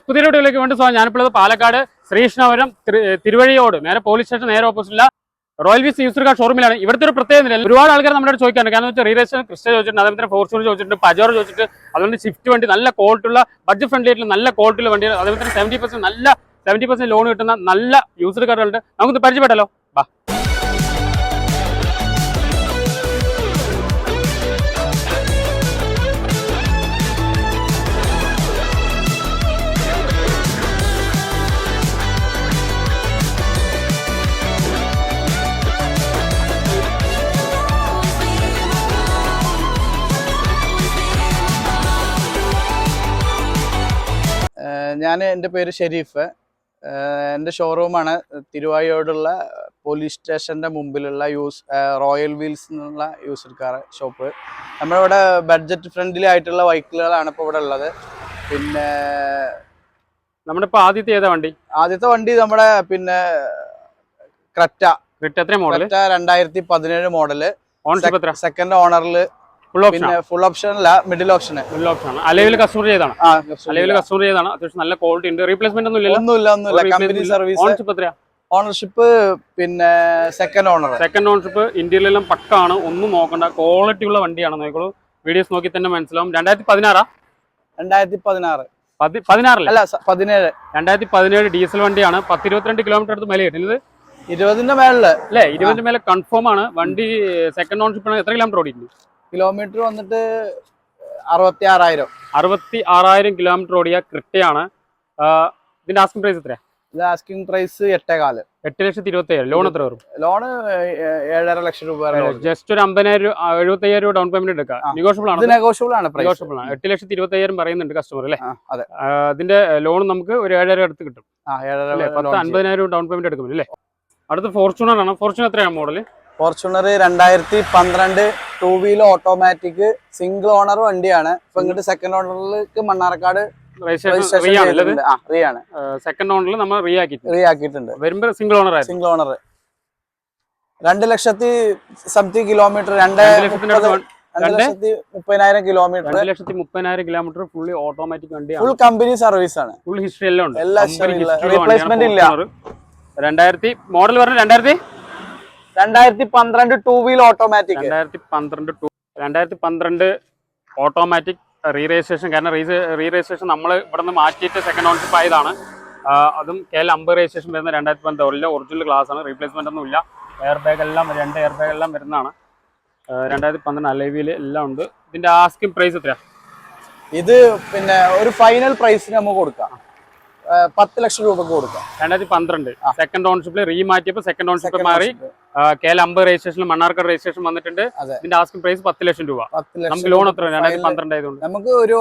പുതിയ വീഡിയോയിലേക്ക് വേണ്ടി സ്വാഗതം ഞാനിപ്പോഴത് പാലക്കാട് ശ്രീകൃഷ്ണപുരം തിരു- തിരുവഴിയോട്. നേരെ പോലീസ് സ്റ്റേഷൻ നേരെ ഓപ്പോസിറ്റില്ല റോയൽ വിസ് യൂസർ കാർ ഷോറൂമിലാണ് ഇവിടുത്തെ ഒരു പ്രത്യേകത നില ഒരുപാട് ആൾക്കാർ നമ്മുടെ ചോദിക്കാറുണ്ട്. കാരണം വെച്ചാൽ റീറേഷൻ ക്രിസ്റ്റ ചോദിച്ചിട്ടുണ്ട് അതേപോലെ ഫോർച്യൂണർ ചോദിച്ചിട്ടുണ്ട് പജോർ ചോദിച്ചിട്ട് അതുകൊണ്ട് സ്വിഫ്റ്റ് വണ്ടി നല്ല ക്വാളിറ്റിയുള്ള ബഡ്ജറ്റ് ഫ്രണ്ട്ലി ആയിട്ടുള്ള നല്ല ക്വാളിറ്റിയുള്ള വണ്ടികൾ അതേപോലെ തന്നെ സെവന്റി നല്ല സെവന്റി പെർസെന്റ് ലോൺ കിട്ടുന്ന നല്ല യൂസർ കാറുകളുണ്ട്. നമുക്ക് പരിചയപ്പെട്ടല്ലോ ബാ ഞാൻ എന്റെ പേര് ഷെരീഫ്. എന്റെ ഷോറൂമാണ് തിരുവായോടുള്ള പോലീസ് സ്റ്റേഷന്റെ മുമ്പിലുള്ള യൂസ് റോയൽ വീൽസ് എന്നുള്ള യൂസർ കാർ ഷോപ്പ്. നമ്മളിവിടെ ബഡ്ജറ്റ് ഫ്രണ്ട്ലി ആയിട്ടുള്ള വൈക്കിളുകളാണ് ഇപ്പോൾ ഇവിടെ ഉള്ളത്. പിന്നെ നമ്മുടെ ഇപ്പൊ ആദ്യത്തെ ഏതാ വണ്ടി? ആദ്യത്തെ വണ്ടി നമ്മുടെ പിന്നെ ക്രറ്റ. ക്രറ്റ മോഡൽ രണ്ടായിരത്തി പതിനേഴ് മോഡൽ. സെക്കൻഡ് ഓണറിൽ പിന്നെ ഫുൾ ഓപ്ഷൻ അല്ല മിഡിൽ ഓപ്ഷന് full option alloy wheel customer ചെയ്താണ് അലവിൽ കസ്റ്റമർ ചെയ്താണ് അത്യാവശ്യം നല്ല ക്വാളിറ്റി ഉണ്ട്. റീപ്ലേസ്മെന്റ് ഒന്നും ഇല്ല ഒന്നുമില്ല ഒന്നുമില്ല. കമ്പനി സർവീസ് ഓൺഷിപ്പ് എത്രയാ? ഓണർഷിപ്പ് പിന്നെ സെക്കൻഡ് ഓണർ സെക്കൻഡ് ഓണർഷിപ്പ് ഇന്ത്യയിലെല്ലാം പക്കാണ്. ഒന്നും നോക്കണ്ട. ക്വാളിറ്റി ഉള്ള വണ്ടിയാണ് നോക്കോളൂ വീഡിയോസ് നോക്കി തന്നെ മനസ്സിലാവും. രണ്ടായിരത്തി പതിനാറാ രണ്ടായിരത്തി പതിനാറ് പതിനാറല്ല? അല്ല പതിനേഴ്. രണ്ടായിരത്തി പതിനേഴ് ഡീസൽ വണ്ടിയാണ്. പത്തിരുപത്തിരണ്ട് കിലോമീറ്റർ അടുത്ത് മേലെ കിട്ടുന്നത് ഇരുപതിന്റെ മേലെ അല്ലേ? ഇരുപതിന്റെ മേലെ കൺഫേം ആണ്. വണ്ടി സെക്കൻഡ് ഓൺഷിപ്പ് എത്ര കിലോമീറ്റർ ഓടിയിട്ടുണ്ട്? കിലോമീറ്റർ വന്നിട്ട് അറുപത്തി ആറായിരം അറുപത്തി ആറായിരം കിലോമീറ്റർ ഓടിയ ക്രിട്ടയാണ് ഇതിന്റെ ആസ്കിംഗ് പ്രൈസ് എത്രയാ? ഇത് ആസ്കിംഗ് പ്രൈസ് എട്ടേകാൽ. എട്ട് ലക്ഷത്തി ഇരുപത്തി ഏഴ് ലോൺ എത്ര വരും? ലോൺ ഏഴര ലക്ഷം രൂപ വരെ ജസ്റ്റ് ഒരു അമ്പതിനായിരം രൂപ എഴുപത്തി അയ്യായിരം രൂപ ഡൗൺ പേയ്മെന്റ് എടുക്കാം. നെഗോഷ്യബിൾ ആണ്? നെഗോഷ്യബിൾ ആണ് നെഗോഷ്യബിൾ ആണ്. എട്ട് ലക്ഷത്തി ഇരുപത്തി അയ്യായിരം പറയുന്നുണ്ട് കസ്റ്റമർ അല്ലേ? അതെ. അതിന്റെ ലോൺ നമുക്ക് ഒരു ഏഴര അടുത്ത് കിട്ടും. പത്ത് അൻപതിനായിരം ഡൗൺ പേയ്മെന്റ് എടുക്കും അല്ലേ? അടുത്ത് ഫോർച്യൂണർ ആണ്? ഫോർച്യൂണർ എത്രയാണ് മോഡൽ ഫോർച്യൂണർ രണ്ടായിരത്തി പന്ത്രണ്ട് two wheeler automatic single owner വണ്ടിയാണ്. ഇപ്പൊ ഇങ്ങോട്ട് സെക്കൻഡ് ഓണറിലേക്ക് മണ്ണാർക്കാട് സെക്കൻഡ് ഓണറിൽ നമ്മൾ റീ ആക്കിയിട്ടുണ്ട്. സിംഗിൾ ഓണർ ആയിരുന്നു. സിംഗിൾ ഓണർ രണ്ട് ലക്ഷത്തി സംതിങ് കിലോമീറ്റർ രണ്ട് മുപ്പതിനായിരം കിലോമീറ്റർ. രണ്ട് ലക്ഷത്തി മുപ്പതിനായിരം കിലോമീറ്റർ ഫുള്ളി ഓട്ടോമാറ്റിക് വണ്ടിയാണ്. ഫുൾ കമ്പനി സർവീസ് ആണ്. ഫുൾ ഹിസ്റ്ററി എല്ലാം ഉണ്ട്. എല്ലാ വണ്ടിയാണ് ഇല്ല. രണ്ടായിരത്തി മോഡൽ പറഞ്ഞ രണ്ടായിരത്തി? രണ്ടായിരത്തി പന്ത്രണ്ട് ടൂ വീൽ ഓട്ടോമാറ്റിക് രണ്ടായിരത്തി പന്ത്രണ്ട് ടു രണ്ടായിരത്തി പന്ത്രണ്ട് ഓട്ടോമാറ്റിക് റീ രജിസ്ട്രേഷൻ കാരണം റീ റീ രജിസ്ട്രേഷൻ നമ്മൾ ഇവിടെ നിന്ന് മാറ്റിയിട്ട് സെക്കൻഡ് ഓൺഷിപ്പ് ആയതാണ്. അതും കെ എൽ അമ്പത് രജിസ്ട്രേഷൻ വരുന്ന രണ്ടായിരത്തി പന്ത്രണ്ട് ഒറിജിനൽ ക്ലാസ് ആണ്. റീപ്ലേസ്മെന്റ് ഒന്നും ഇല്ല. എയർ ബാഗ് എല്ലാം രണ്ട് എയർ ബാഗ് എല്ലാം വരുന്നതാണ്. രണ്ടായിരത്തി പന്ത്രണ്ട് അലവിയിൽ എല്ലാം ഉണ്ട്. ഇതിന്റെ ആസ്കിംഗ് പ്രൈസ് എത്രയാ? ഇത് പിന്നെ ഒരു ഫൈനൽ പ്രൈസിന് നമുക്ക് കൊടുക്കാം. പത്ത് ലക്ഷം രൂപ കൊടുക്കാം. രണ്ടായിരത്തി പന്ത്രണ്ട് സെക്കൻഡ് ഓൺഷിപ്പിൽ റീ മാറ്റിയപ്പോൾ സെക്കൻഡ് ഓൺഷിപ്പ് മാറി. കെ എൽ അമ്പത് രജിസ്ട്രേഷനിൽ മണ്ണാർക്കാട് രജിസ്ട്രേഷൻ വന്നിട്ടുണ്ട്. ഇതിന്റെ ആസ്കിംഗ് പ്രൈസ് പത്ത് ലക്ഷം രൂപ. നമുക്ക് ലോൺ എത്ര രണ്ടായിരത്തി പന്ത്രണ്ട് ആയതുകൊണ്ട്. നമുക്ക് ഒരു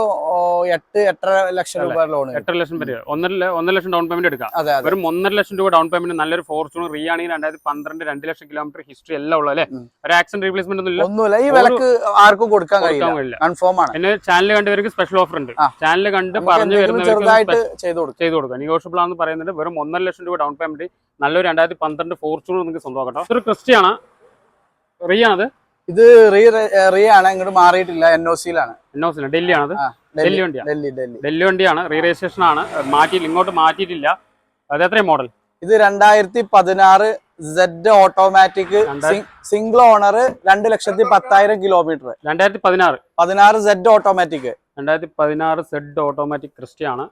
എട്ട് എട്ടര ലക്ഷം രൂപ ലോൺ എട്ടര ലക്ഷം വരെ ഒന്നര ഒന്നര ലക്ഷം ഡൗൺ പേയ്മെന്റ് എടുക്കാം. വെറും ഒന്നര ലക്ഷം രൂപ ഡൗൺ പേയ്മെന്റ് നല്ലൊരു ഫോർച്യൂണർ റീ ആണെങ്കിൽ രണ്ടായിരത്തി പന്ത്രണ്ട് രണ്ട് ലക്ഷം കിലോമീറ്റർ ഹിസ്റ്ററി എല്ലാം ഉള്ളത് അല്ലെ? ഒരു ആക്സിഡന്റ് റീപ്ലേസ്മെന്റ് ഒന്നും ഇല്ല ഒന്നുമില്ല. ഈ വിലക്ക് ആർക്കും കൊടുക്കാൻ കഴിയില്ല. കൺഫേം ആണ്. പിന്നെ ചാനൽ കണ്ടവർക്ക് സ്പെഷ്യൽ ഓഫർ ഉണ്ട്. ചാനൽ കണ്ട് പറഞ്ഞു വരുന്നവർക്ക് ചെയ്തു കൊടുക്കാം. നെഗോഷ്യബിൾ ആണെന്ന് പറയുന്നുണ്ട്. വെറും ഒന്നര ലക്ഷം രൂപ ഡൗൺ പേയ്മെന്റ് നല്ലൊരു രണ്ടായിരത്തി പന്ത്രണ്ട് ഫോർച്യൂണർ നിങ്ങൾക്ക് സ്വന്തമാക്കട്ടോ ഇതൊരു ക്രിസ്റ്റിയാണ് റീ ആണത് ഇത് റീ റീ ആണ് ഇങ്ങോട്ട് മാറിയിട്ടില്ല എൻ ഒ സിയിലാണ് എൻ ഒ ഡൽഹി ആണത് ഡൽഹി വണ്ടിയാണ് ഡൽഹി ഡൽഹി. ഡൽഹി വണ്ടിയാണ് റീ രജിസ്ട്രേഷൻ ആണ് മാറ്റി ഇങ്ങോട്ട് മാറ്റിയിട്ടില്ല. അത് എത്രയും മോഡൽ ഇത് രണ്ടായിരത്തി പതിനാറ് സെഡ് ഓട്ടോമാറ്റിക് സിംഗിൾ ഓണർ രണ്ട് ലക്ഷത്തി പത്തായിരം കിലോമീറ്റർ രണ്ടായിരത്തി പതിനാറ് പതിനാറ് സെഡ് ഓട്ടോമാറ്റിക് രണ്ടായിരത്തി പതിനാറ് സെഡ് ഓട്ടോമാറ്റിക് ക്രിസ്റ്റിയാണ്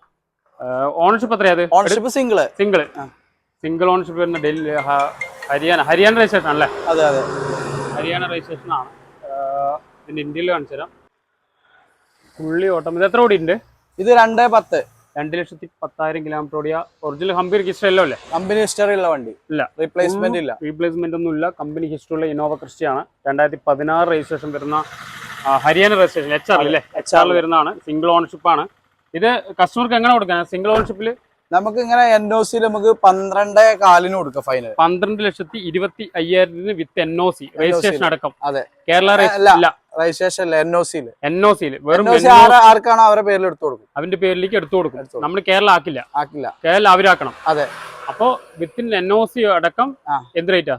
ഓണർഷിപ്പ് എത്രയാണ് ഓണർഷിപ്പ് സിംഗിൾ സിംഗിൾ ആ. സിംഗിൾ ഓണർഷിപ്പ് വരുന്ന ഡൽഹി ഹരിയാന ഹരിയാന രജിസ്ട്രേഷൻ അല്ലേ? അതെ അതെ. ഹരിയാന രജിസ്ട്രേഷൻ ആണ്. ഇതിന്റെ ഇന്ത്യയിൽ കാണിച്ചു തരാം. ഫുള്ളി ഓട്ടം. ഇത് എത്ര ഓടിയിട്ടുണ്ട്? ഇത് രണ്ട് പത്ത്. രണ്ട് ലക്ഷത്തി പത്തായിരം കിലോമീറ്റർ ഓടിയ ഒറിജിനൽ കമ്പനി ഹിസ്റ്ററി അല്ലോ അല്ലേ? കമ്പനി ഹിസ്റ്ററി ഉള്ള വണ്ടി. ഇല്ല. റീപ്ലേസ്മെന്റ് ഇല്ല. റീപ്ലേസ്മെന്റ് ഒന്നും ഇല്ല. കമ്പനി ഹിസ്റ്ററി ഉള്ള ഇന്നോവ ക്രിസ്റ്റിയാണ് രണ്ടായിരത്തി പതിനാറ് രജിസ്ട്രേഷൻ വരുന്ന ഹരിയാന രജിസ്ട്രേഷൻ എച്ച് ആർ അല്ലേ? എച്ച് ആറിൽ വരുന്നതാണ്. സിംഗിൾ ഓണർഷിപ്പ് ആണ്. ഇത് കസ്റ്റമർക്ക് എങ്ങനെ കൊടുക്കാൻ സിംഗിൾ ഓണർഷിപ്പിൽ നമുക്ക് ഇങ്ങനെ എൻ ഒ സി നമുക്ക് പന്ത്രണ്ട് കാലിന് കൊടുക്കാം ഫൈനൽ പന്ത്രണ്ട് ലക്ഷത്തി ഇരുപത്തി അയ്യായിരത്തിന് with N O C registration അടക്കം. അതെ. കേരള. രജിസ്ട്രേഷൻ അല്ല എൻ ഒ സിയിൽ എൻ ഒ സിയിൽ വെറും ആർക്കാണോ അവരുടെ പേരിൽ എടുത്തു കൊടുക്കും. അവന്റെ പേരിലേക്ക് എടുത്തു കൊടുക്കും. നമ്മൾ കേരള ആക്കില്ല. ആക്കില്ല. കേരള അവരാക്കണം. അതെ. അപ്പോ വിത്തിൻ എൻ ഒ സി അടക്കം. എന്ത് റേറ്റാ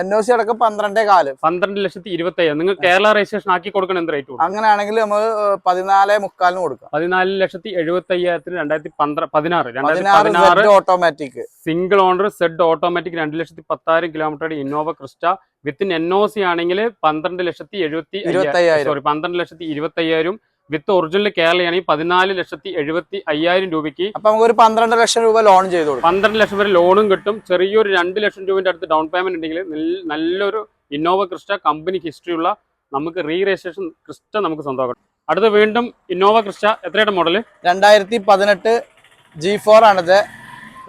എൻ ഒ സി അടക്കം പന്ത്രണ്ടേ കാൽ. പന്ത്രണ്ട് ലക്ഷത്തി ഇരുപത്തി അയ്യായിരം നിങ്ങൾ കേരള രജിസ്ട്രേഷൻ ആക്കി കൊടുക്കണം എന്ത് റേറ്റ് അങ്ങനെയാണെങ്കിൽ നമ്മൾ പതിനാല് മുക്കാലിന് കൊടുക്കാം. പതിനാല് ലക്ഷത്തി എഴുപത്തി അയ്യായിരത്തിന് രണ്ടായിരത്തി പന്ത്രണ്ട് പതിനാറ് രണ്ടായിരത്തി പതിനാറ് automatic single owner Z automatic രണ്ട് ലക്ഷത്തി പത്തായിരം കിലോമീറ്ററുടെ Innova Crysta within N O C ആണെങ്കിൽ പന്ത്രണ്ട് ലക്ഷത്തി എഴുപത്തി സോറി പന്ത്രണ്ട് ലക്ഷത്തി ഇരുപത്തി അയ്യായിരം വിത്ത് ഒറിജിനൽ കേരളയാണെങ്കിൽ പതിനാല് ലക്ഷത്തി എഴുപത്തി അയ്യായിരം രൂപയ്ക്ക് അപ്പൊ നമുക്ക് ഒരു പന്ത്രണ്ട് ലക്ഷം രൂപ ലോൺ ചെയ്തു പന്ത്രണ്ട് ലക്ഷം വരെ ലോണും കിട്ടും. ചെറിയൊരു രണ്ട് ലക്ഷം രൂപയുടെ അടുത്ത് ഡൗൺ പേയ്മെന്റ് ഉണ്ടെങ്കിൽ നല്ലൊരു ഇന്നോവ ക്രിസ്റ്റ കമ്പനി ഹിസ്റ്ററിയുള്ള നമുക്ക് റീ രജിസ്ട്രേഷൻ ക്രിസ്റ്റ നമുക്ക് സ്വന്തമാക്കാം അടുത്ത വീണ്ടും ഇന്നോവ ക്രിസ്റ്റ എത്രയുടെ മോഡൽ രണ്ടായിരത്തി പതിനെട്ട് ജി ഫോർ ആണിത്.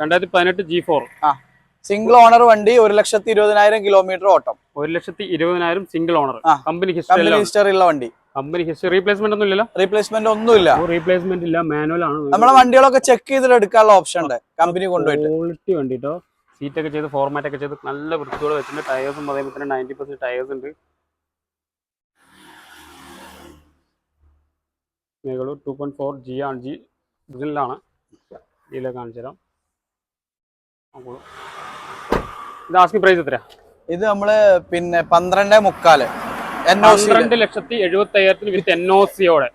രണ്ടായിരത്തി പതിനെട്ട് ജി ഫോർ സിംഗിൾ ഓണർ വണ്ടി ഒരു ലക്ഷത്തി ഇരുപതിനായിരം കിലോമീറ്റർ ഓട്ടം. ഒരു ലക്ഷത്തി ഇരുപതിനായിരം single owner company history history ഉള്ള വണ്ടി. കമ്പനി ഹിസ്റ്ററി റീപ്ലേസ്മെന്റ് ഒന്നും ഇല്ലല്ലോ? റീപ്ലേസ്മെന്റ് ഒന്നും ഇല്ല റീപ്ലേസ്മെന്റ് ഇല്ല മാനുവൽ ആണ്. നമ്മളെ വണ്ടികളൊക്കെ ചെക്ക് ചെയ്തിട്ട് എടുക്കാനുള്ള ഓപ്ഷൻ ഉണ്ട്. കമ്പനി കൊണ്ടുപോയിട്ട്. ക്വാളിറ്റി വേണ്ടിട്ടോ സീറ്റ് ഒക്കെ ചെയ്ത് ഫോർമാറ്റ് ഒക്കെ ചെയ്ത് നല്ല വൃത്തിയോടെ വെച്ചിട്ടുണ്ട്. ടയേഴ്സും അതേപോലെ തന്നെ നയന്റി പെർസെന്റ് ടയേഴ്സ് ഉണ്ട്. മേഘളൂർ ടു പോയിന്റ് ഫോർ ജി ആണ്. ജി ഒറിജിനലാണ് ഇതിലെ കാണിച്ചു തരാം. ഇത് ആസ്കി പ്രൈസ് എത്രയാ? ഇത് നമ്മൾ പിന്നെ പന്ത്രണ്ട് മുക്കാൽ. പന്ത്രണ്ട് ലക്ഷത്തി എഴുപത്തി അയ്യായിരത്തിന് വിത്ത് എൻ ഒ സിയോടെ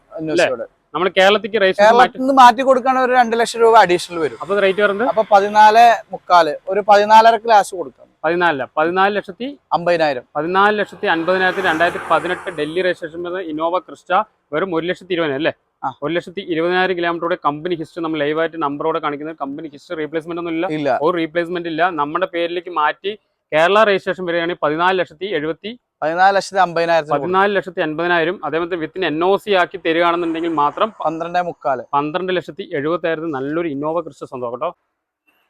നമ്മൾ കേരളത്തിക്ക് മാറ്റി കേരളത്തിൽ നിന്ന് മാറ്റി കൊടുക്കുകയാണെങ്കിൽ ഒരു രണ്ട് ലക്ഷം രൂപ അഡീഷണൽ വരും. അപ്പൊ റേറ്റ് വരുന്നത്? അപ്പൊ പതിനാല് മുക്കാൽ. ഒരു പതിനാലര ക്ലാസ് കൊടുക്കാം. പതിനാലില്ല പതിനാല് ലക്ഷത്തി അമ്പതിനായിരം. പതിനാല് ലക്ഷത്തി അൻപതിനായിരത്തി രണ്ടായിരത്തി പതിനെട്ട് ഡൽഹി രജിസ്ട്രേഷൻ ഇന്നോവ ക്രിസ്റ്റ വെറും ഒരു ലക്ഷത്തി ഇരുപതിനായിരം അല്ലേ. ഒരു ലക്ഷത്തി ഇരുപതിനായിരം കിലോമീറ്ററോടെ കമ്പനി ഹിസ്റ്ററി നമ്മൾ ലൈവായിട്ട് നമ്പറോടെ കാണിക്കുന്നത് കമ്പനി ഹിസ്റ്ററി റീപ്ലേസ്മെന്റ് ഒന്നും ഇല്ല. ഒരു റീപ്ലേസ്മെന്റ് ഇല്ല. നമ്മുടെ പേരിലേക്ക് മാറ്റി കേരള രജിസ്ട്രേഷൻ വരികയാണെങ്കിൽ പതിനാല് ലക്ഷത്തി എഴുപത്തി പതിനാല് ലക്ഷത്തി അമ്പതിനായിരം. പതിനാല് ലക്ഷത്തി അൻപതിനായിരം. അതേപോലെ വിത്തിന് എൻ ഒ സി ആക്കി തരികയാണെന്നുണ്ടെങ്കിൽ മാത്രം പന്ത്രണ്ട് മുക്കാൽ. പന്ത്രണ്ട് ലക്ഷത്തി എഴുപത്തായിരത്തി നല്ലൊരു ഇന്നോവ ക്രിസ്റ്റ സ്വന്തം കേട്ടോ.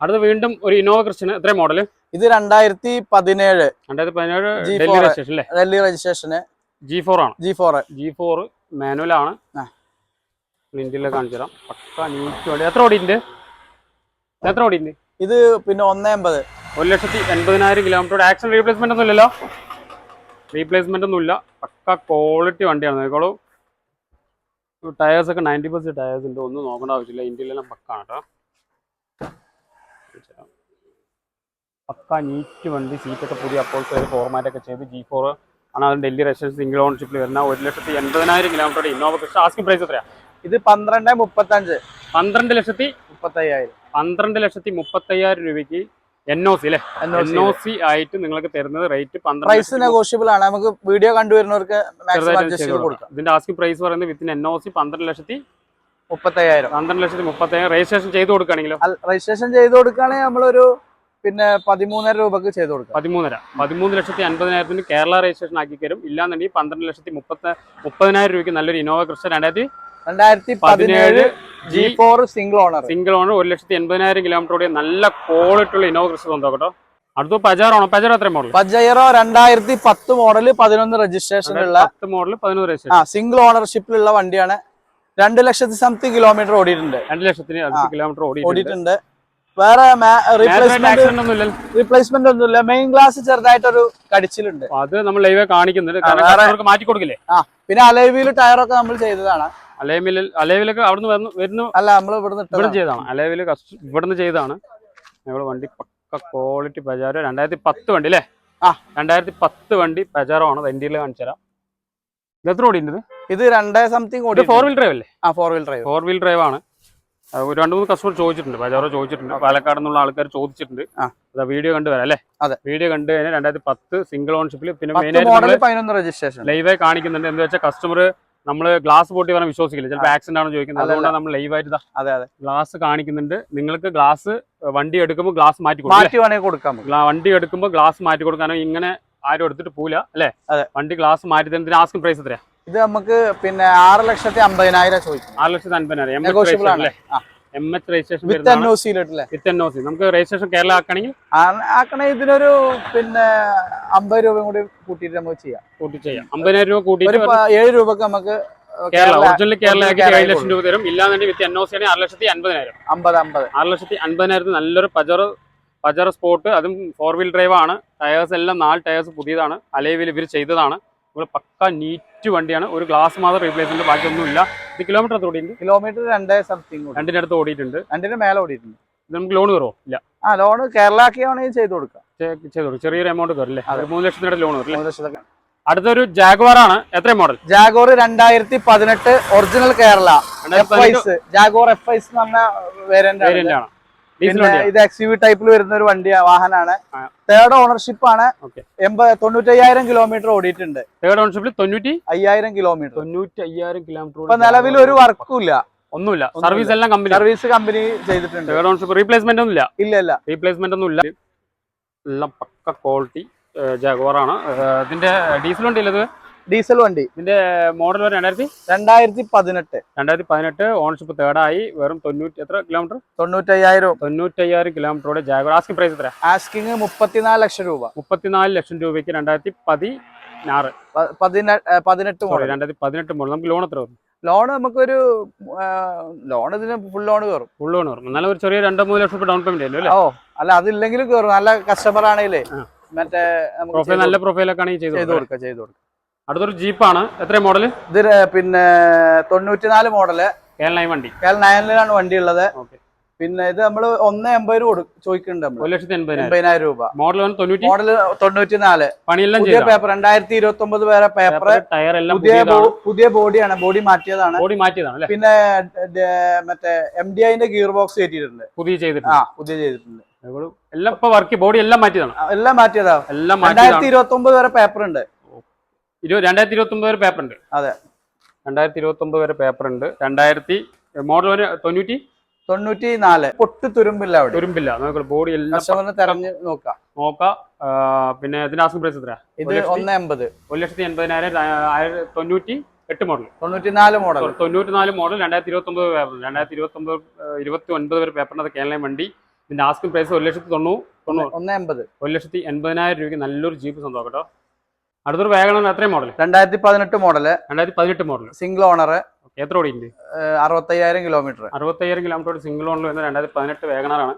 അടുത്ത വീണ്ടും ഒരു ഇന്നോവ കൃഷി എത്ര മോഡൽ ഇത് രണ്ടായിരത്തി പതിനേഴ്. രണ്ടായിരത്തി പതിനേഴ് ഡൽഹി രജിസ്ട്രേഷൻ അല്ലേ ഡൽഹി രജിസ്ട്രേഷന് ജി ഫോർ ആണ്. G four G four manual ആണ്. ഇന്ത്യയിലെ കാണിച്ചു തരാം പക്ക നീറ്റ് വേണ്ടി. എത്ര ഓടിയുണ്ട് എത്ര ഓടിയുണ്ട് ഇത് പിന്നെ ഒന്നേ എൺപത്. ഒരു ലക്ഷത്തി എൺപതിനായിരം കിലോമീറ്റർ ആക്ഷൻ റീപ്ലേസ്മെന്റ് ഒന്നും ഇല്ലല്ലോ? റീപ്ലേസ്മെന്റ് ഒന്നും ഇല്ല. പക്ക ക്വാളിറ്റി വണ്ടിയാണ്. നോക്കോളൂ ടയേഴ്സ് ഒക്കെ നയന്റി പെർസെന്റ് ടയേഴ്സ് ഉണ്ട്. ഒന്നും നോക്കേണ്ട ആവശ്യമില്ല. ഇന്ത്യയിലെല്ലാം പക്കാണ് കേട്ടോ. പക്ക നീറ്റ് വണ്ടി. സീറ്റൊക്കെ പുതിയ അപ്പോൾ ഫോർമാറ്റ് ഒക്കെ ചെയ്ത് ജി ഫോർ ആണ് അത് ഡൽഹി രജിസ്ട്രേഷൻ സിംഗിൾ ഓൺഷിപ്പിൽ വരുന്ന ഒരു ലക്ഷത്തി എൺപതിനായിരം കിലോമീറ്റർ ഇന്നോവ കൃഷി ആസ്കിംഗ് പ്രൈസ് എത്രയാ? ഇത് പന്ത്രണ്ടേ മുപ്പത്തഞ്ച്. പന്ത്രണ്ട് ലക്ഷത്തി മുപ്പത്തയ്യായിരം. പന്ത്രണ്ട് ലക്ഷത്തി മുപ്പത്തയ്യായിരം രൂപയ്ക്ക് എൻ ഒ സി അല്ലെ എൻ ഒ സി ആയിട്ട് നിങ്ങൾക്ക് തരുന്നത് റേറ്റ് പന്ത്രണ്ട് പ്രൈസ് നെഗോഷ്യബിൾ ആണ്. നമുക്ക് വീഡിയോ കണ്ടുവരുന്നവർക്ക് ഇതിന്റെ ആസ്കിംഗ് പ്രൈസ് പറയുന്നത് വിത്തിൻ എൻ ഒ സി പന്ത്രണ്ട് ലക്ഷത്തി മുപ്പത്തയ്യായിരം. പന്ത്രണ്ട് ലക്ഷത്തി മുപ്പത്തയ്യായിരം. രജിസ്ട്രേഷൻ ചെയ്ത് കൊടുക്കുകയാണെങ്കിലോ? രജിസ്ട്രേഷൻ ചെയ്ത് കൊടുക്കുകയാണെങ്കിൽ നമ്മളൊരു പിന്നെ പതിമൂന്നര രൂപക്ക് ചെയ്ത് കൊടുക്കാം. പതിമൂന്നര. പതിമൂന്ന് ലക്ഷത്തി അൻപതിനായിരത്തിന് കേരള രജിസ്ട്രേഷൻ ആക്കി തരും. ഇല്ലാന്നുണ്ടെങ്കിൽ പന്ത്രണ്ട് ലക്ഷത്തി മുപ്പത്തി മുപ്പതിനായിരം രൂപയ്ക്ക് നല്ലൊരു ഇന്നോവ ക്രിസ്റ്റ രണ്ടായിരത്തി രണ്ടായിരത്തി പതിനേഴ് G four single owner single owner ഒരു ലക്ഷത്തി എൺപതിനായിരം കിലോമീറ്ററോടെ നല്ല ക്വാളിറ്റി ഉള്ള ഇനോവ ക്രിസ്റ്റ സ്വന്തം കേട്ടോ? അടുത്ത പജാറോ പജാറോ എത്ര മോഡൽ പജയറോ രണ്ടായിരത്തി പത്ത് മോഡൽ പതിനൊന്ന് രജിസ്ട്രേഷനുള്ള പത്ത് മോഡൽ പതിനൊന്ന് ആ രജിസ്ട്രേഷൻ സിംഗിൾ ഓണർഷിപ്പിലുള്ള വണ്ടിയാണ്. രണ്ട് ലക്ഷത്തി സംതിങ് കിലോമീറ്റർ ഓടിയിട്ടുണ്ട്. രണ്ട് ലക്ഷത്തിന് കിലോമീറ്റർ ഓടി ഓടിയിട്ടുണ്ട്. വേറെ റീപ്ലേസ്മെന്റ് ഒന്നും റീപ്ലേസ്മെന്റ് ഒന്നുമില്ല. മെയിൻ ഗ്ലാസ് ചെറുതായിട്ടൊരു കടിച്ചിലുണ്ട്. അത് നമ്മൾ ലൈവ് കാണിക്കുന്നുണ്ട്. മാറ്റി കൊടുക്കില്ലേ ആ പിന്നെ അലൈവിയിൽ ടയറൊക്കെ നമ്മൾ ചെയ്തതാണ്. അലൈവിൽ അലേവിലൊക്കെ അവിടുന്ന് വന്ന് വരുന്നു. അല്ല നമ്മൾ ഇവിടുന്ന് ഇവിടെ ചെയ്താണ് അലേവിൽ കസ്റ്റ ഇവിടുന്ന് ചെയ്താണ് ഞങ്ങൾ വണ്ടി പക്ക ക്വാളിറ്റി പജാരോ രണ്ടായിരത്തി പത്ത് വണ്ടി അല്ലേ ആ. രണ്ടായിരത്തി പത്ത് വണ്ടി പജാറോ ആണ്. ഇന്ത്യയിൽ കാണിച്ചു തരാം. ഇത് എത്ര ഓടി ഉണ്ട് ഇത് രണ്ടേ സംതിങ് ഓടി ഫോർ വീൽ ഡ്രൈവ് അല്ലേ? ആ four wheel drive four wheel drive ആണ് ഒരു രണ്ട് മൂന്ന് കസ്റ്റമർ ചോദിച്ചിട്ടുണ്ട്. പജാറോ ചോദിച്ചിട്ടുണ്ട്. പാലക്കാട് നിന്നുള്ള ആൾക്കാർ ചോദിച്ചിട്ടുണ്ട്. ആ. അതാ വീഡിയോ കണ്ടു വരാം അല്ലേ? അതെ. വീഡിയോ കണ്ടു കഴിഞ്ഞാൽ രണ്ടായിരത്തി പത്ത് സിംഗിൾ ഓൺഷിപ്പിൽ പിന്നെ മെയിൻ ആയിട്ട് ലൈവായി കാണിക്കുന്നുണ്ട്. എന്താ വെച്ചാൽ കസ്റ്റമർ നമ്മൾ ഗ്ലാസ് പൊട്ടി പറഞ്ഞാൽ വിശ്വസിക്കില്ല. ചിലപ്പോൾ ആക്സിഡന്റ് ആണോ ചോദിക്കുന്നത്. അതുകൊണ്ടാണ് നമ്മൾ ലൈവ് ആയിട്ട് അതെ അതെ. ഗ്ലാസ് കാണിക്കുന്നുണ്ട്. നിങ്ങൾക്ക് ഗ്ലാസ് വണ്ടി എടുക്കുമ്പോൾ ഗ്ലാസ് മാറ്റി കൊടുക്കും മാറ്റി വേണമെങ്കിൽ കൊടുക്കാം. വണ്ടി എടുക്കുമ്പോൾ ഗ്ലാസ് മാറ്റി കൊടുക്കാനോ ഇങ്ങനെ ആരും എടുത്തിട്ട് പോല അല്ലേ? അതെ. വണ്ടി ഗ്ലാസ് മാറ്റി തരുന്നതിന് ആസ്കിംഗ് പ്രൈസ് എത്രയാ? ഇത് നമുക്ക് പിന്നെ ആറ് ലക്ഷത്തി അമ്പതിനായിരം ചോദിക്കും. ആറ് ലക്ഷത്തി അമ്പതിനായിരം M H registration with N O C നമുക്ക് രജിസ്ട്രേഷൻ കേരള ആക്കണമെങ്കിൽ ആക്കണേ ഇതിനൊരു പിന്നെ അമ്പത് രൂപ കൂടി കൂട്ടിയിട്ട് നമുക്ക് ചെയ്യാം. കൂട്ടി ചെയ്യാം. അമ്പതിനായിരം രൂപ കൂട്ടി കൂട്ടിയിട്ട് ഏഴ് രൂപക്ക് നമുക്ക് കേരള ഒറിജിനൽ ഏഴ് ലക്ഷം രൂപ തരും. ഇല്ലാന്നുണ്ടെങ്കിൽ വിത്ത് എൻ ഒ സി ആണെങ്കിൽ ആറ് ലക്ഷത്തി അൻപതിനായിരം. അമ്പത് അമ്പത്. ആറ് ലക്ഷത്തി നല്ലൊരു പജറ് പജർ സ്പോട്ട്. അതും ഫോർ വീൽ ഡ്രൈവ് ആണ്. ടയേഴ്സ് എല്ലാം നാല് ടയേഴ്സ് പുതിയതാണ്. അലേവിൽ ഇവർ ചെയ്തതാണ്. ഇവിടെ പക്ക നീറ്റ് വണ്ടിയാണ്. ഒരു ഗ്ലാസ് മാത്രം റീപ്ലേസ് റീപ്ലേസ്മെന്റ് ബാക്കിയൊന്നുമില്ല. ഇത് കിലോമീറ്റർ ഓടിയിട്ടുണ്ട്? കിലോമീറ്റർ രണ്ടേ സംതിങ് രണ്ടിനടുത്ത് ഓടിയിട്ടുണ്ട്. രണ്ടിന് മേലെ ഓടിയിട്ടുണ്ട്. നമുക്ക് ലോൺ കയറുമോ ഇല്ല. ആ ലോൺ കേരളാക്കിയാണെങ്കിൽ ചെയ്ത് കൊടുക്കാം. ചെയ്ത് കൊടുക്കും. ചെറിയൊരു എമൗണ്ട് കയറില്ലേ മൂന്ന് ലക്ഷത്തിന്റെ ലോൺ കയറില്ലേ മൂന്ന് ലക്ഷത്തൊക്കെ അടുത്തൊരു ജാഗ്വാർ ആണ്. എത്ര മോഡൽ ജാഗോർ രണ്ടായിരത്തി പതിനെട്ട് original Kerala F ice Jaguar F ice എന്ന് പറഞ്ഞ വേരിയന്റ് ആണ് പിന്നെ ഇത് എക്സ് യു ടൈപ്പിൽ വരുന്ന ഒരു വണ്ടി വാഹനമാണ് തേർഡ് ഓണർഷിപ്പ് ആണ്. തൊണ്ണൂറ്റയ്യായിരം കിലോമീറ്റർ ഓടിയിട്ടുണ്ട്. തേർഡ് ഓണർഷിപ്പിൽ തൊണ്ണൂറ്റി അയ്യായിരം കിലോമീറ്റർ തൊണ്ണൂറ്റി അയ്യായിരം കിലോമീറ്റർ ഇപ്പൊ നിലവിൽ ഒരു വർക്കും ഇല്ല. ഒന്നുമില്ല. സർവീസ് എല്ലാം കമ്പനി സർവീസ് കമ്പനി ചെയ്തിട്ടുണ്ട്. തേർഡ് ഓൺഷിപ്പ് റീപ്ലേസ്മെന്റ് ഒന്നും ഇല്ല. ഇല്ല ഇല്ല റീപ്ലേസ്മെന്റ് ഒന്നും ഇല്ല. എല്ലാം പക്ക ക്വാളിറ്റി ജാഗ്വാർ ആണ്. ഇതിന്റെ ഡീസൽ വണ്ടി ഇല്ലത് ഡീസൽ വണ്ടി. ഇതിന്റെ മോഡൽ വരെ രണ്ടായിരത്തി? രണ്ടായിരത്തി പതിനെട്ട് രണ്ടായിരത്തി പതിനെട്ട് ഓണർഷിപ്പ് തേർഡായി വെറും തൊണ്ണൂറ്റി എത്ര കിലോമീറ്റർ തൊണ്ണൂറ്റയ്യായിരം. തൊണ്ണൂറ്റയ്യായിരം കിലോമീറ്ററോടെ ജാഗ്വാർ ആസ്കിംഗ് പ്രൈസ് എത്ര ആസ്കിങ് മുപ്പത്തിനാല് ലക്ഷം രൂപ. മുപ്പത്തിനാല് ലക്ഷം രൂപയ്ക്ക് രണ്ടായിരത്തി പതിനാറ് പതിനെട്ട് മോഡൽ രണ്ടായിരത്തി പതിനെട്ട് മോഡൽ നമുക്ക് ലോൺ എത്ര വരും ലോൺ നമുക്കൊരു ലോൺ ഇതിന് ഫുൾ ലോൺ കയറും ഫുൾ ലോൺ കയറും നല്ല ഒരു ചെറിയ രണ്ടോ മൂന്ന് ലക്ഷം ഡൗൺ പേയ്മെന്റ് അല്ലേ? ഓ അല്ല അതില്ലെങ്കിലും കയറും നല്ല കസ്റ്റമർ ആണെങ്കിലേ. മറ്റേ പ്രൊഫൈൽ നല്ല പ്രൊഫൈലൊക്കെ ആണെങ്കിൽ ചെയ്തു കൊടുക്കുക കൊടുക്കാം. ചെയ്തു ചെയ്ത് കൊടുക്കാം. അടുത്തൊരു ജീപ്പാണ് എത്ര മോഡൽ ഇത് പിന്നെ പിന്നെ തൊണ്ണൂറ്റിനാല് മോഡൽ കേരള വണ്ടി. കേരള നയനിലാണ് വണ്ടി ഉള്ളത്. ഓക്കെ പിന്നെ ഇത് നമ്മൾ ഒന്ന് എൺപത് രൂപ ചോദിക്കുന്നുണ്ട് ഒരു ലക്ഷത്തി എൺപതിനായിരം. രൂപ. മോഡൽ മോഡൽ തൊണ്ണൂറ്റി നാല് പണിയെല്ലാം പുതിയ പേപ്പർ രണ്ടായിരത്തി ഇരുപത്തി ഒമ്പത് വരെ പേപ്പർ ടയർ എല്ലാം പുതിയ പുതിയ ബോഡിയാണ്. ബോഡി മാറ്റിയതാണ്. ബോഡി മാറ്റിയതാണ് പിന്നെ മറ്റേ എം ഡി ഐന്റെ ഗിയർ ബോക്സ് കയറ്റിയിട്ടുണ്ട്. പുതിയ ചെയ്തിട്ടുണ്ട്. ആ പുതിയ ചെയ്തിട്ടുണ്ട്. എല്ലാം ഇപ്പൊ വർക്ക് ബോഡി എല്ലാം മാറ്റിയതാണ്. എല്ലാം മാറ്റിയതാ. എല്ലാം രണ്ടായിരത്തി ഇരുപത്തി ഒമ്പത് വരെ പേപ്പർ ഉണ്ട് രണ്ടായിരത്തി ഇരുപത്തി ഒമ്പത് വരെ പേപ്പർ ഉണ്ട് അതെ. രണ്ടായിരത്തി ഇരുപത്തി ഒമ്പത് വരെ പേപ്പർ ഉണ്ട് രണ്ടായിരത്തി മോഡൽ വരെ തൊണ്ണൂറ്റി തൊണ്ണൂറ്റി നാല് പൊട്ട് തുരുമ്പില്ല അവിടെ. തുരുമ്പില്ല. നമുക്ക് ബോഡി എല്ലാം കസ്റ്റമറിന് തെരഞ്ഞ് നോക്കാം. നോക്കാം. പിന്നെ ഇതിന്റെ ആസ്കിംഗ് പ്രൈസ് എത്ര ഇത് ഒന്ന് എൺപത് ഒരു ലക്ഷത്തി എൺപതിനായിരം തൊണ്ണൂറ്റി എട്ട് മോഡൽ തൊണ്ണൂറ്റിനാല് മോഡൽ തൊണ്ണൂറ്റിനാല് മോഡൽ രണ്ടായിരത്തി ഇരുപത്തി ഒമ്പത് പേപ്പർ രണ്ടായിരത്തി ഇരുപത്തി ഒമ്പത് ഇരുപത്തി ഒൻപത് വരെ പേപ്പറിനകത്ത് കേരള വണ്ടി. ഇതിന്റെ ആസ്കിംഗ് പ്രൈസ് ഒരു ലക്ഷത്തി തൊണ്ണൂറ് ഒന്ന് എൺപത് ഒരു ലക്ഷത്തി എൺപതിനായിരം രൂപയ്ക്ക് നല്ലൊരു ജീപ്പ് സ്വന്തം കേട്ടോ അടുത്തൊരു വേഗം എത്രയും മോഡൽ രണ്ടായിരത്തി പതിനെട്ട് മോഡൽ രണ്ടായിരത്തി പതിനെട്ട് മോഡൽ സിംഗിൾ ഓണർ എത്ര ഓടിയുണ്ട് അറുപത്തയ്യായിരം കിലോമീറ്റർ അറുപത്തയ്യായിരം കിലോമീറ്റർ സിംഗിൾ ഓണിൽ വരുന്ന രണ്ടായിരത്തി പതിനെട്ട് വേഗനാറാണ്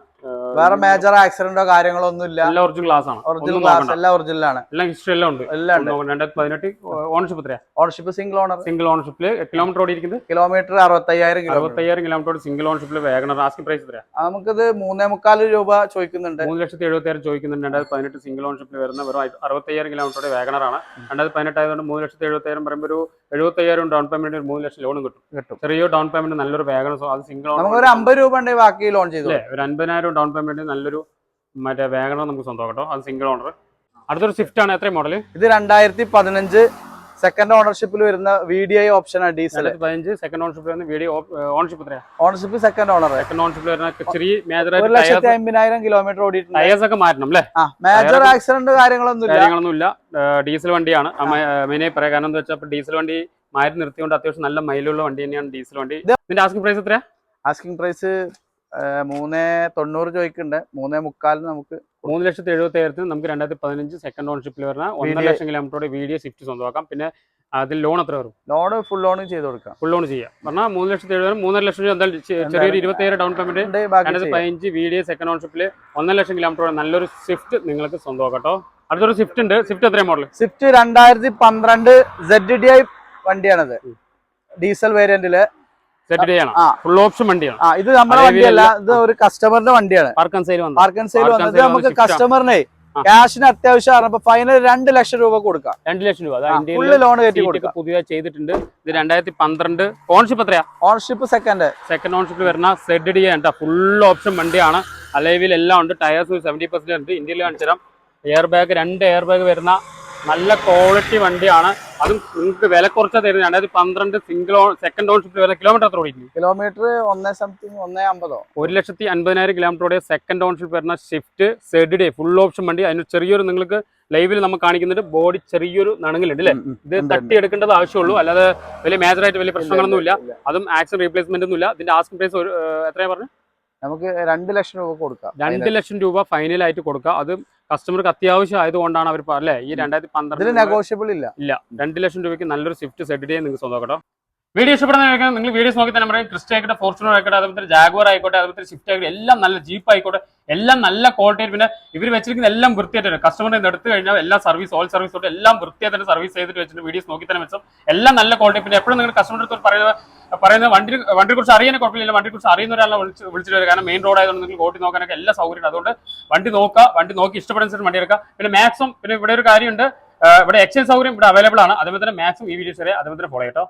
വേറെ മേജർ ആക്സിഡന്റോ കാര്യങ്ങളോ ഒന്നും ഇല്ല എല്ലാം ഒറിജിനൽ ക്ലാസ് ആണ്. ഒറിജിനൽ ക്ലാസ് ഗ്ലാസ് ഒറിജിനൽ എല്ലാം ഒറിജിനലാണ് എല്ലാം ഹിസ്റ്ററി എല്ലാം ഉണ്ട്. എല്ലാം ഉണ്ട്. രണ്ടായിരത്തി പതിനെട്ട് ഓണർഷിപ്പ് എത്രയാ? ഓണർഷിപ്പ് സിംഗിൾ ഓണർ സിംഗിൾ ഓണർഷിപ്പിൽ കിലോമീറ്റർ ഓടിയിരിക്കുന്നത് കിലോമീറ്റർ അറുപത്തയ്യായിരം കിലോമീറ്റർ അറുപത്തയ്യായിരം കിലോമീറ്റർ സിംഗിൾ ഓണർഷിപ്പിൽ വേഗണർ. ആസ്കിംഗ് പ്രൈസ് എത്രയാ? നമുക്കിത് മൂന്നേ മുക്കാൽ രൂപ ചോദിക്കുന്നുണ്ട്. മൂന്ന് ലക്ഷത്തി എഴുപത്തിയായിരം ചോദിക്കുന്നുണ്ട്. രണ്ടായിരത്തി പതിനെട്ട് സിംഗിൾ ഓണർഷിപ്പിൽ വരുന്ന വെറും അറുപത്തയ്യായിരം അറുപത്തയ്യായിരം കിലോമീറ്ററുടെ ആണ്. രണ്ടായിരത്തി പതിനെട്ട് ആയതുകൊണ്ട് മൂന്ന് ലക്ഷത്തി എഴുപത്തിയായിരം പറയുമ്പോൾ ഒരു എഴുപത്തയ്യായിരം ഡൗൺ പേയ്മെന്റ് ഒരു മൂന്ന് ലക്ഷം ലോണും കിട്ടും. കിട്ടും. ചെറിയ ഡൗൺ പേയ്മെന്റ് നല്ലൊരു വേഗണർ. അത് സിംഗിൾ ഓണർ നമുക്കൊരു അമ്പത് രൂപ ഉണ്ടെങ്കിൽ ബാക്കി ലോൺ ചെയ്തു ഒരു അൻപതിനായിരം ഡൗൺ പേയ്മെന്റ് നല്ലൊരു മറ്റേ വേഗം നമുക്ക് സ്വന്തം കേട്ടോ. അത് സിംഗിൾ ഓണർ അടുത്തൊരു സ്വിഫ്റ്റ് ആണ്. എത്ര മോഡൽ ഇത് രണ്ടായിരത്തി പതിനഞ്ച് സെക്കൻഡ് ഓണർഷിപ്പിൽ വരുന്ന വി ഡി ഐ ഓപ്ഷൻ ആണ് ഡീസൽ പതിനഞ്ച് സെക്കൻഡ് ഓണർഷിപ്പിൽ വരുന്ന വീഡിയോ ഓണർഷിപ്പ് എത്രയാ? ഓണർഷിപ്പ് സെക്കൻഡ് ഓണർ സെക്കൻഡ് ഓണർഷിപ്പിൽ വരുന്ന ചെറിയ മേജർ ഒരു ലക്ഷത്തി അമ്പതിനായിരം കിലോമീറ്റർ ഓടിയിട്ടുണ്ട്. ടയേഴ്സ് ഒക്കെ മാറ്റണം അല്ലേ? മേജർ ആക്സിഡന്റ് കാര്യങ്ങളൊന്നും കാര്യങ്ങളൊന്നും ഇല്ല ഡീസൽ വണ്ടിയാണ്. മെയിനായി പറയാം കാരണം എന്താ വെച്ചാൽ ഡീസൽ വണ്ടി മാറ്റി നിർത്തിക്കൊണ്ട് അത്യാവശ്യം നല്ല മൈലുള്ള വണ്ടി തന്നെയാണ് ഡീസൽ വണ്ടി. ഇതിന്റെ ആസ്കിംഗ് പ്രൈസ് എത്രയാ? ആസ്കിംഗ് പ്രൈസ് മൂന്ന് തൊണ്ണൂറ് ചോദിക്കുന്നുണ്ട്. മൂന്നേ മുക്കാലിന് നമുക്ക് മൂന്ന് ലക്ഷത്തി എഴുപത്തി നമുക്ക് രണ്ടായിരത്തി പതിനഞ്ച് സെക്കൻഡ് ഓൺഷിപ്പിൽ വരുന്ന ഒന്നര. ലക്ഷം കിലോമീറ്ററോടെ വീഡിയോ സ്വിഫ്റ്റ് സ്വന്തമാക്കാം. പിന്നെ അതിൽ ലോൺ എത്ര വരും? ലോൺ ഫുൾ ലോൺ ചെയ്ത് കൊടുക്കാം. ഫുൾ ലോൺ ചെയ്യാം. പറഞ്ഞാൽ മൂന്ന് ലക്ഷത്തി എഴുപത് മൂന്നര ലക്ഷം രൂപ എന്തായാലും ചെറിയൊരു ഇരുപത്തിയേഴ് ഡൗൺ പേയ്മെന്റ് രണ്ടായിരത്തി. പതിനഞ്ച് വീഡിയോ സെക്കൻഡ് ഓൺഷിപ്പിൽ ഒന്നര ലക്ഷം കിലോമീറ്ററോടെ നല്ലൊരു സ്വിഫ്റ്റ് നിങ്ങൾക്ക് സ്വന്തമാക്കട്ടോ അടുത്തൊരു സ്വിഫ്റ്റ് ഉണ്ട്. സ്വിഫ്റ്റ് എത്രയും മോഡൽ സ്വിഫ്റ്റ് രണ്ടായിരത്തി പന്ത്രണ്ട് സെഡ് ഡി ഐ വണ്ടിയാണത്. ഡീസൽ വേരിയന്റിൽ സെറ്റ് ചെയ്യണം ആണ്. ഫുൾ ഓപ്ഷൻ വണ്ടിയാണ്. ഇത് നമ്മുടെ വണ്ടിയല്ല ഇത് ഒരു കസ്റ്റമറിന്റെ വണ്ടിയാണ്. Park and sale park and sale വന്നത് നമുക്ക്. കസ്റ്റമറിനെ ക്യാഷിന് അത്യാവശ്യമാണ് അപ്പൊ ഫൈനൽ രണ്ട് ലക്ഷം രൂപ കൊടുക്കാം. രണ്ട് ലക്ഷം രൂപ. ഫുള്ള് ലോൺ കയറ്റി കൊടുക്കുക പുതിയതായി ചെയ്തിട്ടുണ്ട്. ഇത് രണ്ടായിരത്തി പന്ത്രണ്ട് ഓൺഷിപ്പ് എത്രയാ ഓണർഷിപ്പ് സെക്കൻഡ് സെക്കൻഡ് ഓൺഷിപ്പിൽ വരുന്ന സെഡ് ഡി ആണ് ഫുൾ ഓപ്ഷൻ വണ്ടിയാണ്. അലൈവിൽ എല്ലാം ഉണ്ട് ടയേഴ്സ് സെവന്റി പെർസെന്റ് ഉണ്ട്. ഇന്ത്യയിൽ കാണിച്ചു തരാം എയർ ബാഗ് രണ്ട് എയർ ബാഗ് വരുന്ന നല്ല ക്വാളിറ്റി വണ്ടിയാണ്. അതും നിങ്ങൾക്ക് വില കുറച്ചാൽ തരുന്നത് അതായത് പന്ത്രണ്ട് സിംഗിൾ ഓൺ സെക്കൻഡ് ഓൺഷിപ്പ് വില കിലോമീറ്റർ എത്ര ഓടിക്കും കിലോമീറ്റർ ഒന്നേ സംതിങ് ഒന്നേ അമ്പതോ? ഒരു ലക്ഷത്തി അൻപതിനായിരം കിലോമീറ്ററോടെ സെക്കൻഡ് ഓൺഷിപ്പ് വരുന്ന shift Z day full option വണ്ടി. അതിന് ചെറിയൊരു നിങ്ങൾക്ക് ലൈവിൽ നമ്മൾ കാണിക്കുന്നുണ്ട്. ബോഡി ചെറിയൊരു നണുങ്ങലുണ്ട് അല്ലേ ഇത് തട്ടിയെടുക്കേണ്ടത് ആവശ്യമുള്ളൂ. അല്ലാതെ വലിയ മേജറായിട്ട് വലിയ പ്രശ്നങ്ങളൊന്നുമില്ല. അതും ആക്ഷൻ റീപ്ലേസ്മെന്റ് ഒന്നുമില്ല. ഇതിന്റെ ആസ്കിംഗ് പ്രൈസ് ഒരു എത്രയാ പറഞ്ഞു? നമുക്ക് രണ്ട് ലക്ഷം രൂപ കൊടുക്കാം രണ്ട് ലക്ഷം രൂപ ഫൈനലായിട്ട് കൊടുക്കാം. അത് കസ്റ്റമർക്ക് അത്യാവശ്യം ആയതുകൊണ്ടാണ് അവർ അല്ലേ? ഈ രണ്ടായിരത്തി പന്ത്രണ്ട് നെഗോഷ്യബിൾ ഇല്ല. ഇല്ല. രണ്ട് ലക്ഷം രൂപയ്ക്ക് നല്ലൊരു സ്വിഫ്റ്റ് സെഡ് ഡേ നിങ്ങൾക്ക് സ്വന്തം കേട്ടോ. വീഡിയോ ഇഷ്ടപ്പെടുന്ന നിങ്ങൾ വീഡിയോസ് നോക്കി തന്നെ പറയാം. ക്രിസ്റ്റ ആയിക്കോട്ടെ ഫോർച്യൂണർ ആയിക്കോട്ടെ അതുപോലെ ജാഗുവർ ആയിക്കോട്ടെ അതുപോലെ സ്വിഫ്റ്റ് ആയിക്കോട്ടെ എല്ലാം നല്ല ജീപ്പ് ആയിക്കോട്ടെ എല്ലാം നല്ല ക്വാളിറ്റി പിന്നെ ഇവർ വെച്ചിരിക്കുന്ന എല്ലാം വൃത്തിയായിട്ട് കസ്റ്റമറിൽ നിന്ന് എടുത്തു കഴിഞ്ഞാൽ എല്ലാ സർവീസ് ഓൾ സർവീസ് തൊട്ട് എല്ലാം വൃത്തിയായിട്ട് സർവീസ് ചെയ്തിട്ട് വെച്ചിട്ട് വീഡിയോസ് നോക്കി തന്നെ വെച്ചോ. എല്ലാം നല്ല ക്വാളിറ്റി പിന്നെ എപ്പോഴും നിങ്ങൾ കസ്റ്റമർ അടുത്ത് പറയുന്നത് പറയുന്നത് വണ്ടി വണ്ടിയെ കുറിച്ച് അറിയാൻ കുഴപ്പമില്ല. വണ്ടിയെ കുറിച്ച് അറിയുന്ന ഒരാളെ വിളിച്ച് വിളിച്ചിട്ട് വരിക കാരണം മെയിൻ റോഡ് ആയതുകൊണ്ട് നിങ്ങൾ ഓട്ടി നോക്കാനൊക്കെ എല്ലാ സൗകര്യമുണ്ട്. അതുകൊണ്ട് വണ്ടി നോക്കുക വണ്ടി നോക്കി ഇഷ്ടപ്പെടുന്ന വണ്ടി എടുക്കുക. പിന്നെ മാക്സിമം പിന്നെ ഇവിടെ ഒരു കാര്യമുണ്ട്. ഇവിടെ എക്സ്ചേഞ്ച് സൗകര്യം ഇവിടെ അവൈലബിൾ ആണ്. അതുപോലെ തന്നെ മാക്സിമം ഈ വീഡിയോസ് വരെ അതുപോലെ തന്നെ ഫോളോ കേട്ടോ